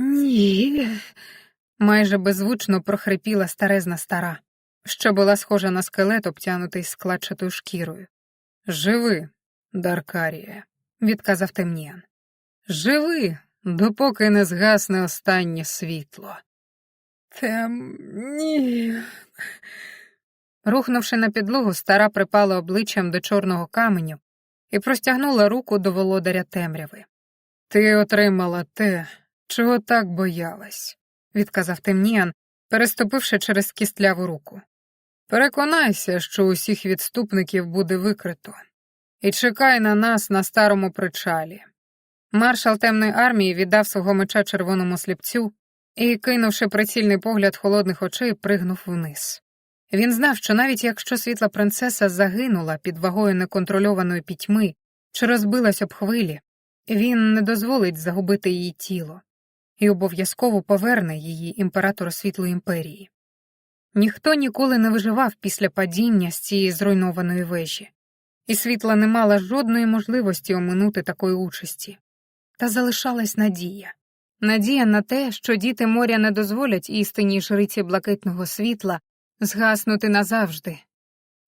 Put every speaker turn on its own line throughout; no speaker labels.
Ні. майже беззвучно прохрипіла старезна стара, що була схожа на скелет, обтянутий складчатою шкірою. Живи, Даркарія, відказав Темніан. Живи, допоки не згасне останнє світло. Тем ні. Рухнувши на підлогу, стара припала обличчям до чорного каменю і простягнула руку до володаря темряви. Ти отримала те, чого так боялась, відказав Темніан, переступивши через кістляву руку. Переконайся, що усіх відступників буде викрито, і чекай на нас на старому причалі. Маршал темної армії віддав свого меча червоному сліпцю і, кинувши прицільний погляд холодних очей, пригнув вниз. Він знав, що навіть якщо світла принцеса загинула під вагою неконтрольованої пітьми чи розбилась об хвилі, він не дозволить загубити її тіло і обов'язково поверне її імператору світлої імперії. Ніхто ніколи не виживав після падіння з цієї зруйнованої вежі, і світла не мала жодної можливості оминути такої участі. Та залишалась надія. Надія на те, що діти моря не дозволять істинній жриці блакитного світла згаснути назавжди,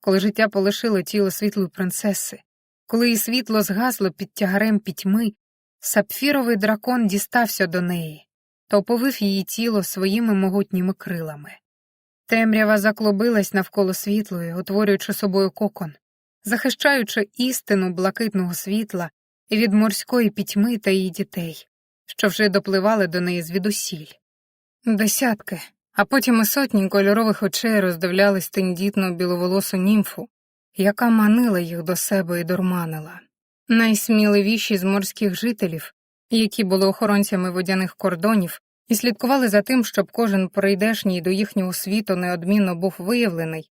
коли життя полишило тіло світлої принцеси, коли її світло згасло під тягарем пітьми, сапфіровий дракон дістався до неї та оповив її тіло своїми могутніми крилами. Темрява заклобилась навколо світлої, утворюючи собою кокон, захищаючи істину блакитного світла від морської пітьми та її дітей, що вже допливали до неї звідусіль. Десятки, а потім і сотні кольорових очей роздивлялись тендітну біловолосу німфу, яка манила їх до себе і дурманила. Найсміливіші з морських жителів, які були охоронцями водяних кордонів, і слідкували за тим, щоб кожен прийдешній до їхнього світу неодмінно був виявлений,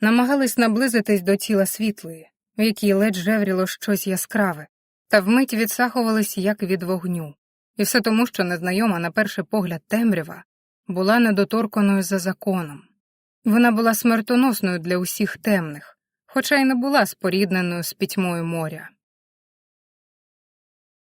намагались наблизитись до тіла світлої, в якій ледь жевріло щось яскраве, та вмить відсахувались як від вогню, і все тому, що незнайома на перший погляд темрява була недоторканою за законом. Вона була смертоносною для усіх темних, хоча й не була спорідненою з пітьмою моря.